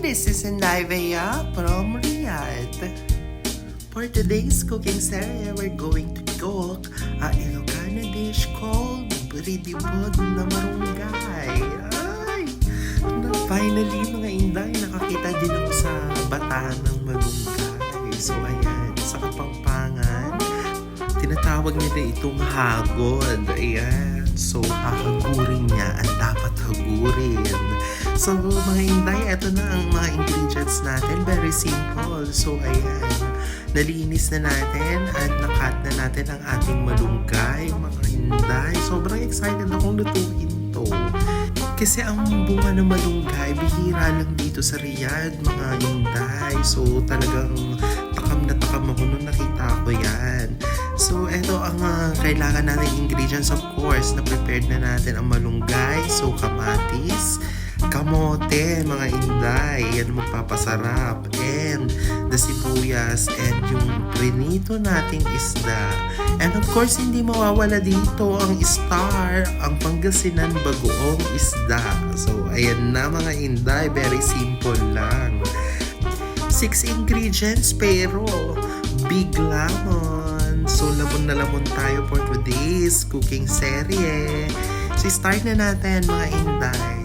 this is Inday Vea from Riyadh. For today's cooking series, we're going to cook a Ilocano dish called Bridibod na Marunggay. Ay! Na, finally, mga Inday, nakakita din ako sa batahan ng Marunggay. So, ayan, sa Kapampangan, tinatawag nila itong hagod. Ayan. So, hahagurin niya ang dapat hagurin. So, mga Inday, ito na ang natin. Very simple. So, ayan. Nalinis na natin at nakat na natin ang ating malunggay, mga Inday. Sobrang excited akong lutuin to. Kasi ang bunga ng malunggay, bihira lang dito sa Riyadh, mga Inday. So, talagang takam na takam ako nung nakita ko yan. So, eto ang ah, kailangan natin ingredients. Of course, na-prepared na natin ang malunggay. So, kamatis, kamote, mga inday. Yan magpapasarap. And the sibuyas and yung prinito nating isda. And of course, hindi mawawala dito ang star, ang Pangasinan bagoong isda. So, ayan na mga inday. Very simple lang. Six ingredients pero big lemon. So, lamon na lamon tayo for today's cooking serye. So, start na natin mga inday.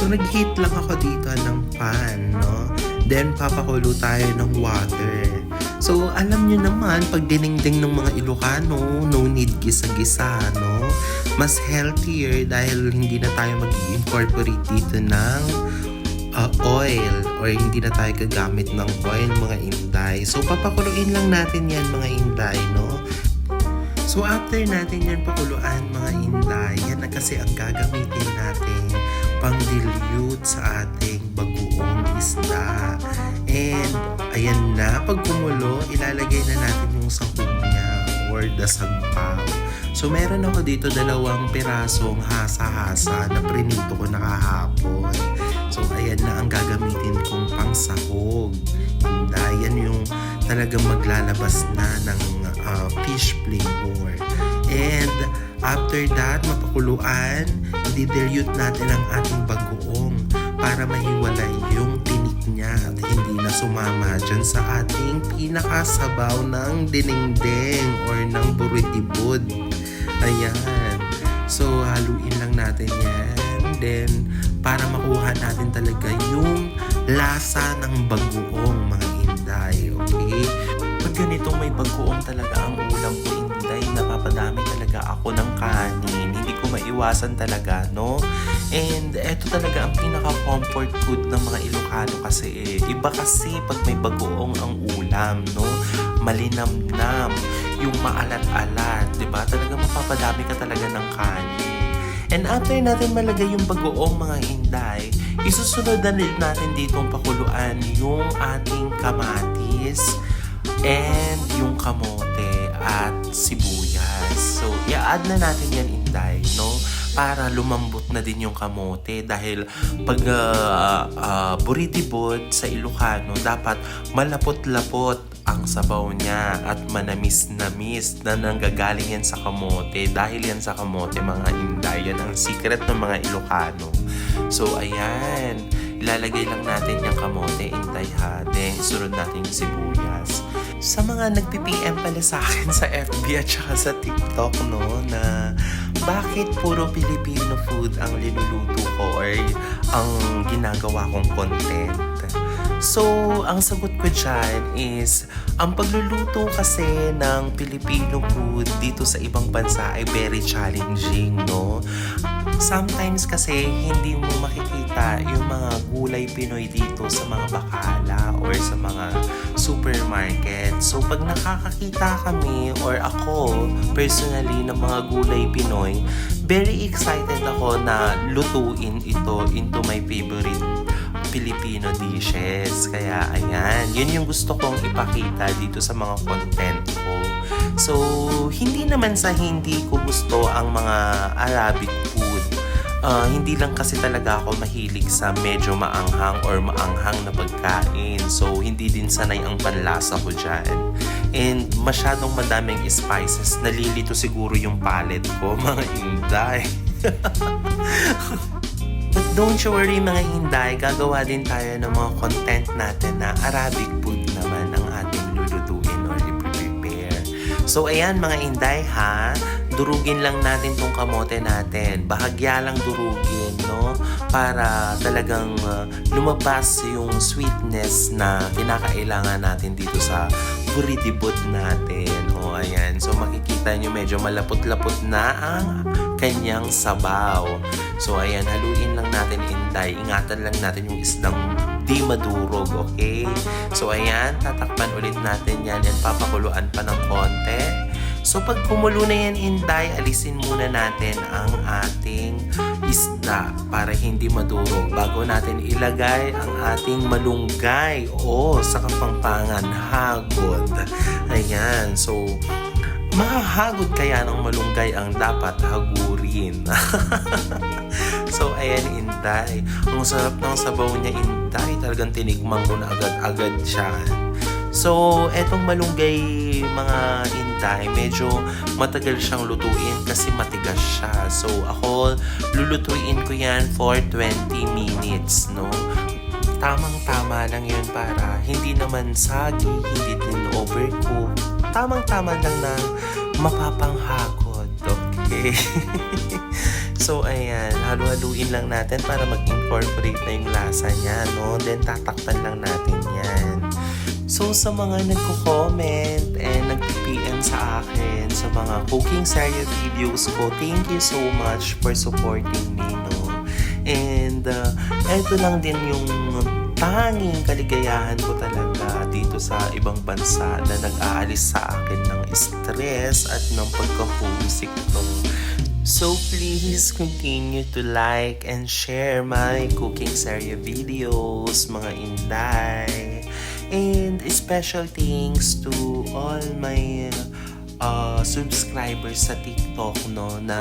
So, nag-heat lang ako dito ng pan, no? Then, papakulo tayo ng water. So, alam nyo naman, pag dinengdeng ng mga Ilocano, no need gisa-gisa, no? Mas healthier dahil hindi na tayo mag incorporate dito ng uh, oil or hindi na tayo gagamit ng oil, mga inday. So, papakuluin lang natin yan, mga inday, no? So, after natin yan pakuluan, mga inday, yan na kasi ang gagamitin natin pang dilute sa ating bagoong isda. And, ayan na, pag kumulo, ilalagay na natin yung sahog niya or the sagpaw. So, meron ako dito dalawang pirasong hasa-hasa na prinito ko nakahapon. So, ayan na ang gagamitin kong pangsahog. Hindi, yan yung talagang maglalabas na ng uh, fish flavor. And after that, mapakuluan, i-dilute natin ang ating bagoong para mahiwalay yung tinik niya at hindi na sumama dyan sa ating pinakasabaw ng dinengdeng or ng buritibod. Ayan. So, haluin lang natin yan. Then, para makuha natin talaga yung lasa ng bagoong mga inday. Okay? Pag ganitong may bagoong talaga ang ulam ko inday, napapadami talaga ako ng kanin. Maiwasan talaga, no? And eto talaga ang pinaka-comfort food ng mga Ilocano kasi eh. Iba kasi pag may bagoong ang ulam, no? Malinamnam, yung maalat-alat, di ba? Talaga mapapadami ka talaga ng kanin. And after natin malagay yung bagoong mga inday, isusunod na natin ditong pakuluan yung ating kamatis and yung kamote at sibuyas. So, i-add na natin yan inday, no? Para lumambot na din yung kamote dahil pag uh, uh, buritibod sa Ilocano, dapat malapot-lapot ang sabaw niya at manamis-namis na nanggagaling yan sa kamote. Dahil yan sa kamote, mga inday, yan ang secret ng mga Ilocano. So, ayan. Ilalagay lang natin yung kamote, inday ha. Then, isunod natin yung sibuyas. Sa mga nagpi-PM pala sa akin sa FB at saka sa TikTok, no, na bakit puro Filipino food ang linuluto ko or ang ginagawa kong content. So, ang sagot ko dyan is, ang pagluluto kasi ng Filipino food dito sa ibang bansa ay very challenging, no? Sometimes kasi hindi mo makikita yung mga gulay Pinoy dito sa mga bakala or sa mga supermarket. So, pag nakakakita kami or ako personally ng mga gulay Pinoy, very excited ako na lutuin ito into my favorite Filipino dishes. Kaya ayan, yun yung gusto kong ipakita dito sa mga content ko. So, hindi naman sa hindi ko gusto ang mga Arabic food. Uh, hindi lang kasi talaga ako mahilig sa medyo maanghang or maanghang na pagkain. So, hindi din sanay ang panlasa ko dyan. And masyadong madaming spices. Nalilito siguro yung palate ko, mga inday. Don't you worry mga Inday, gagawa din tayo ng mga content natin na Arabic food naman ang ating lulutuin or i-prepare. So ayan mga Inday ha, durugin lang natin tong kamote natin. Bahagya lang durugin, Para talagang uh, lumabas yung sweetness na kinakailangan natin dito sa buridibot natin. O ayan, so makikita nyo medyo malapot-lapot na ang kanyang sabaw. So ayan, haluin lang natin inday. Ingatan lang natin yung isdang di madurog, okay? So ayan, tatakpan ulit natin yan and papakuluan pa ng konti. So pag kumulo na yan inday, alisin muna natin ang ating isda para hindi madurog bago natin ilagay ang ating malunggay o sa kapampangan hagod. Ayan, so mahahagod kaya ng malunggay ang dapat hagurin. so, ayan, Inday. Ang sarap ng sabaw niya, Inday. Talagang tinikman ko na agad-agad siya. So, etong malunggay, mga Inday, medyo matagal siyang lutuin kasi matigas siya. So, ako, lulutuin ko yan for 20 minutes, no? Tamang-tama lang yun para hindi naman sagi, hindi din overcook. Tamang-tama lang na mapapanghagod. Okay? so, ayan. Halu-haluin lang natin para mag-incorporate na yung lasa niya, no? Then, tatakpan lang natin yan. So, sa mga nagko-comment and nag-PM sa akin sa mga cooking series videos ko, thank you so much for supporting me, no? And, uh, eto lang din yung tanging kaligayahan ko talaga dito sa ibang bansa na nag-aalis sa akin ng stress at ng pagka-homesick ko. So please continue to like and share my cooking series videos, mga inday. And special thanks to all my uh, subscribers sa TikTok no na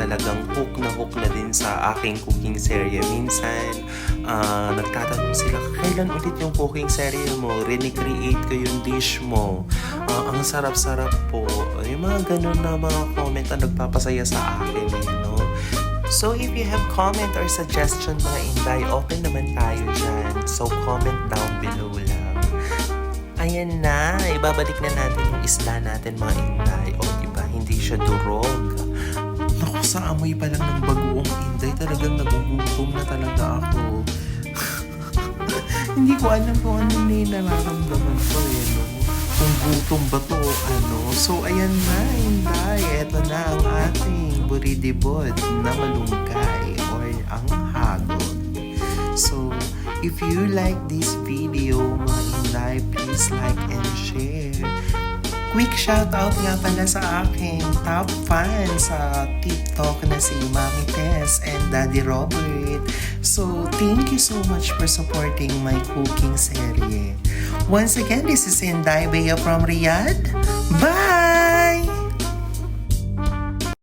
talagang hook na hook na din sa aking cooking serye. Minsan uh, nagtatanong sila kailan ulit yung cooking serye mo? Recreate ko yung dish mo. Uh, ang sarap-sarap po. Yung mga ganun na mga comment na nagpapasaya sa akin eh, no? So if you have comment or suggestion mga inday, open naman tayo dyan. So comment down below. Ayan na, ibabalik na natin yung isda natin mga inday. O diba, hindi siya durog. Naku, sa amoy pa lang ng bagoong inday, talagang nagugutom na talaga ako. hindi ko alam kung ano na yung nararamdaman ko eh, no? Kung gutom ba to ano. So, ayan na, inday. Ito na ang ating buridibod na malunggay or ang hagod. So, if you like this video, mga inday, please like and share. Quick shoutout nga pala sa aking top fan sa TikTok na si Mami Tess and Daddy Robert. So, thank you so much for supporting my cooking serye. Once again, this is Inday Bea from Riyadh. Bye!